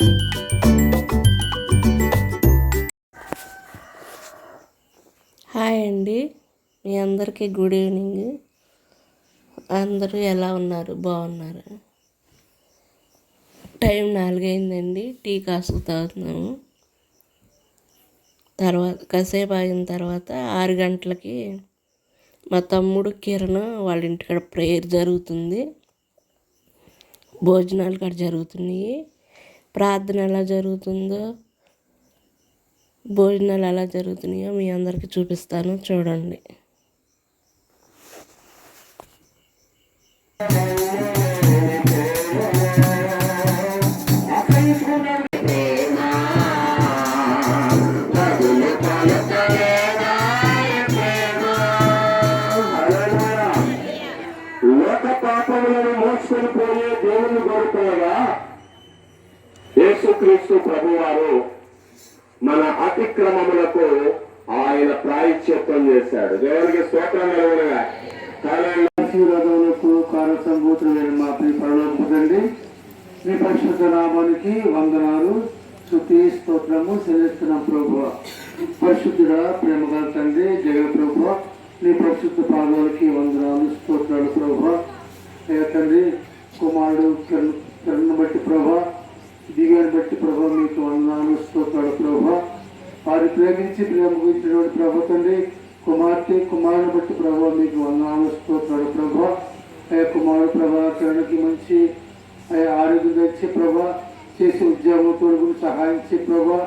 Hi అండి. మీ అందరికీ good evening. అందరూ ఎలా ఉన్నారు? బాగున్నారు? టైం నాలుగైందండి. టీ కాసు తాగుతున్నాము. తర్వాత కాసేపు ఆగిన తర్వాత ఆరు గంటలకి మా తమ్ముడు కిరణ్ వాళ్ళ ఇంటికాడ ప్రేయర్ జరుగుతుంది. భోజనాలు కూడా జరుగుతున్నాయి. ప్రార్థన ఎలా జరుగుతుందో భోజనాలు ఎలా జరుగుతున్నాయో మీ అందరికీ చూపిస్తాను. చూడండి. యేసుక్రీస్తు ప్రభువారు మన అతిక్రమములకు ఆయన ప్రాయశ్చిత్తం చేశాడు. దేవునికి స్తోత్రం కలుగునగా. ఆశీర్వాదములకు మా ప్రియ పరలోకపు మీ పరిశుద్ధ నామానికి వందనాలు శృతి స్తోత్రము చెల్లిస్తున్నాం ప్రభు పరిశుద్ధుడ ప్రేమగల తండ్రి జగ ప్రభు నీ పరిశుద్ధ పాదాలకి వందనాలు స్తోత్రాలు ప్రభు తండ్రి కుమారుడు కరుణ బట్టి ప్రభా దివ్యాన్ని బట్టి ప్రభా మీకు వందనాలు స్తోత్రాలు ప్రభా. వారి ప్రేమించి ప్రేమ గురించినటువంటి ప్రభు తండ్రి కుమార్తె కుమారుని బట్టి ప్రభా మీకు వందనాలు స్తోత్రాలు ప్రభా. అయ్యా కుమారుడు ప్రభా కరుణకి మంచి అయ్యా ఆరోగ్యం తెచ్చి ప్రభా చేసే ఉద్యోగం తోడుకుని సహాయం ప్రభా.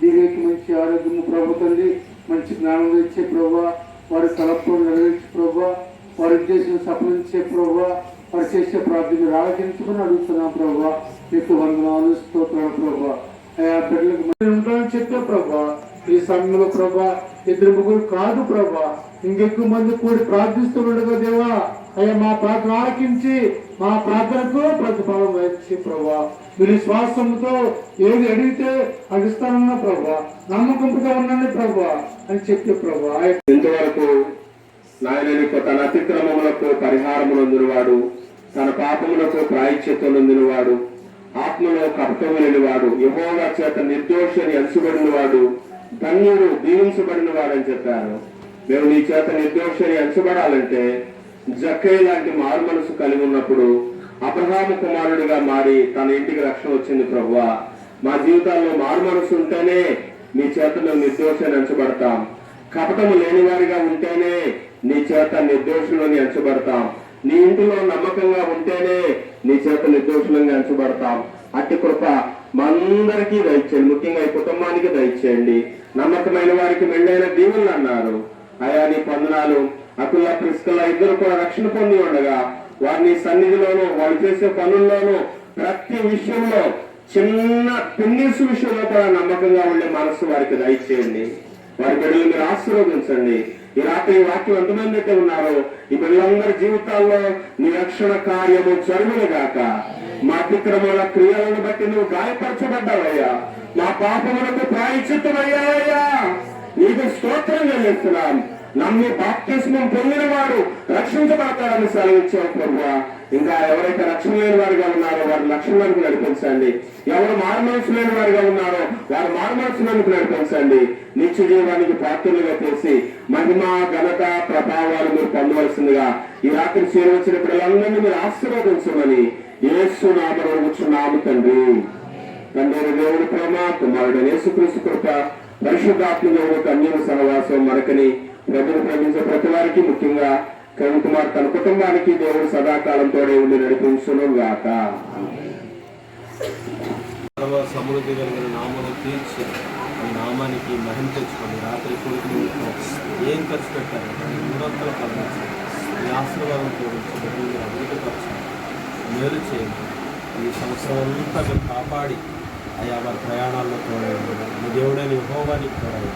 దివ్యకి మంచి ఆరోగ్యము ప్రభు తండ్రి మంచి జ్ఞానం తెచ్చే ప్రభా. వారి తలపు నెరవేర్చి ప్రభా. వారి ఉద్దేశం సఫలించే ప్రభా. వారు చేసే ప్రార్థన ఆలోచించుకుని అడుగుతున్నాం ప్రభా. నీకు వందనాలు స్తోత్రాలు ప్రభా. అయా బిడ్డలకు ఉంటానని చెప్పే ప్రభా. ఈ సమయంలో ప్రభా ఇద్దరు ముగ్గురు కాదు ప్రభా. ఇంకెక్కువ మంది కూడి ప్రార్థిస్తుండగా దేవా అయ్యా మా ప్రార్థన ఆలకించి మా ప్రార్థనకు ప్రతిఫలం వచ్చి ప్రభా. మీరు శ్వాసంతో ఏది అడిగితే అడిస్తానన్న ప్రభా. నమ్మకంగా ఉండండి ప్రభా అని చెప్పే ప్రభా. ఇంతవరకు నాయన తన అతిక్రమములకు పరిహారమునందునివాడు తన పాపములకు ప్రాయశ్చిత్తం నొందినవాడు ఆత్మలో కపటము లేనివాడు యహోవా చేత నిర్దోషని అని ఎంచబడినవాడు ధన్యుడు దీవించబడిన వాడని చెప్పారు. మేము నీ చేత నిర్దోషని అంచబడాలంటే ఎంచబడాలంటే జక్కయ్య లాంటి మారు మనసు కలిగి ఉన్నప్పుడు అబ్రహాము కుమారుడిగా మారి తన ఇంటికి రక్షణ వచ్చింది ప్రభు మా జీవితాల్లో మారు మనసు ఉంటేనే నీ చేత మేము నిర్దోషి అంచబడతాం ఎంచబడతాం. కపటము లేని వారిగా ఉంటేనే నీ చేత నిర్దోషులని ఎంచబడతాం. నీ ఇంటిలో నమ్మకంగా నిర్దోషులంగా అట్టి కృప మనందరికీ దయచేయండి. ముఖ్యంగా ఈ కుటుంబానికి దయచేయండి. నమ్మకమైన వారికి మెండైన దీవులు అన్నారు. అయా నీ పొందనాలు అకుల ప్రిస్కల ఇద్దరు కూడా రక్షణ పొంది ఉండగా వారిని సన్నిధిలోనూ వాళ్ళు చేసే పనుల్లోనూ ప్రతి విషయంలో చిన్న పిన్నిసు విషయంలో కూడా నమ్మకంగా ఉండే మనసు వారికి దయచేయండి. వారి బిడ్డలు మీరు ఆశీర్వదించండి. ఈ రాత్రి వాక్యం ఎంతమంది అయితే ఉన్నారో ఈ బిడ్డలందరి జీవితాల్లో నీ రక్షణ కార్యము జరుగును గాక. మా అతిక్రమాల క్రియలను బట్టి నువ్వు గాయపరచబడ్డావయ్యా. మా పాపములకు ప్రాయచిత్తమయ్యావయ్యా నీకు స్తోత్రం చెల్లిస్తున్నాం. నమ్మి బాప్తిస్మం పొందిన వాడు రక్షించబడతాడని సెలవిచ్చావు ప్రభు ఇంకా ఎవరైతే లక్ష్యం లేని వారిగా ఉన్నారో వారి లక్షణానికి నడిపించండి. ఎవరు మారుమనసు లేని వారిగా ఉన్నారో వారు మారుమనసులకు నడిపించండి. నిత్య జీవానికి పాత్రలుగా చేసి మహిమ ఘనత ప్రభావాలు మీరు పొందవలసిందిగా ఈ రాత్రి చేరవచ్చిన పిల్లలందరినీ మీరు ఆశీర్వదించమని యేసు కూర్చున్నాము తండ్రి. తండ్రి దేవుడి ప్రేమ కుమారుడు యేసుక్రీస్తు కృప పరిశుద్ధాత్మ దేవుడు కన్యల సహవాసం మరకని ప్రభుని ప్రేమించే ప్రతి వారికి ముఖ్యంగా కరుణ్ కుమార్ తన కుటుంబానికి దేవుడు సదాకాలం తోడే ఉండి నడిపించును గాక. సమృద్ధి కలిగిన నామను తీర్చి ఈ నామానికి మహిమ తెచ్చుకోండి రాత్రి కొడుకు ఏం ఖర్చు పెట్టారు? దాన్ని మూడొంతలు ఈ ఆశీర్వాదం తోడించి అభివృద్ధిపరచండి మేలు చేయండి. ఈ సంవత్సరం అంతా మీరు కాపాడి అయ్యా వారి ప్రయాణాల్లో తోడండి మీ దేవుడైన విభోగానికి తోడండి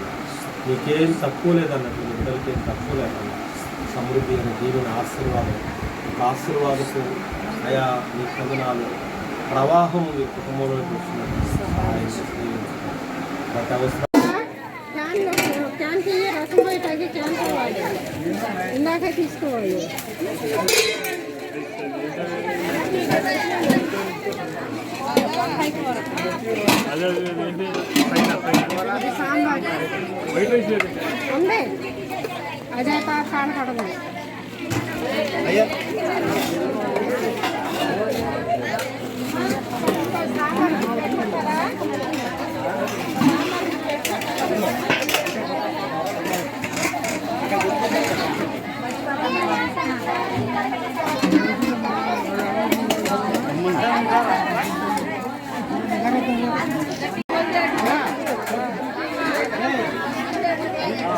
మీకేం తక్కువ లేదన్నట్టు మీ బిడ్డలకి ఏం తక్కువ లేదన్నట్టు సమృద్ధి అనే దీవెన ఆశీర్వాదం. ఒక ఆశీర్వాదపు అయా మీ కథనాలు ప్రవాహం మీ కుటుంబంలో చూస్తున్నట్టు సహాయం చేసి ప్రతి అవసరం క్యాన్ క్యాన్కి రసం పోయి పైకి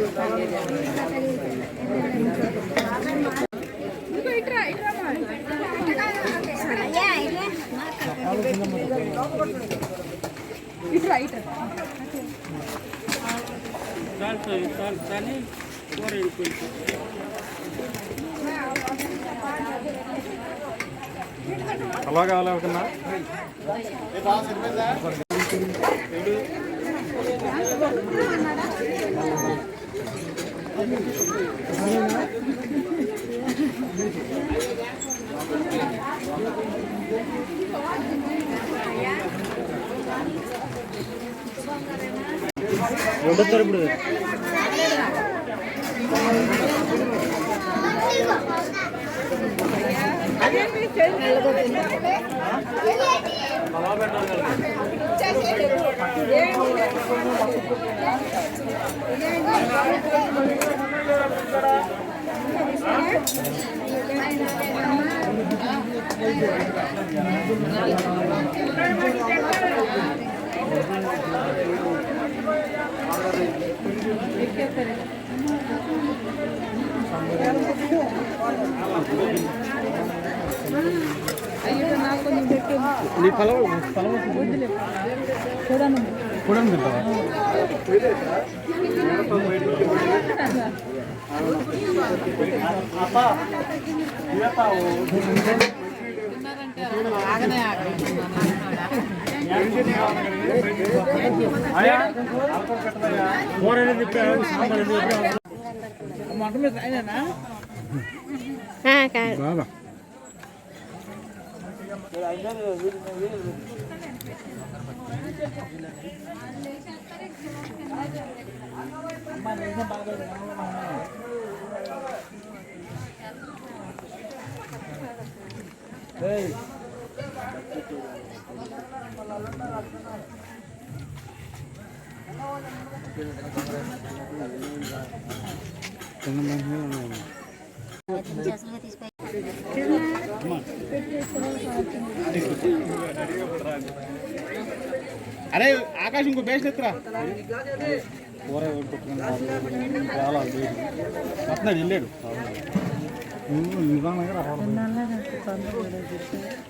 కావాలి ఇందాక తీసుకోవాలి ఆ అది సాంబార్ ఉంది అదే కాడకూడదు ఆగింది మంచిగా పడుతుంది అలాగా అలాగన్నా వండుతారు ఇప్పుడు నీ ఫలం ఫలం కూడా తింటావా బాబా Hey. అరే ఆకాశం ఇంకో బేస్ ఎత్తురా. కూర వెళ్ళాడు. నిదానంగా ఇటు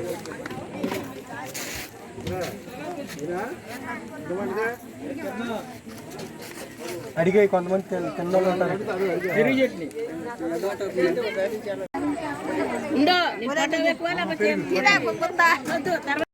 ఇటు అడిగే కొంతమంది తిన్న వాళ్ళు ఉంటారు.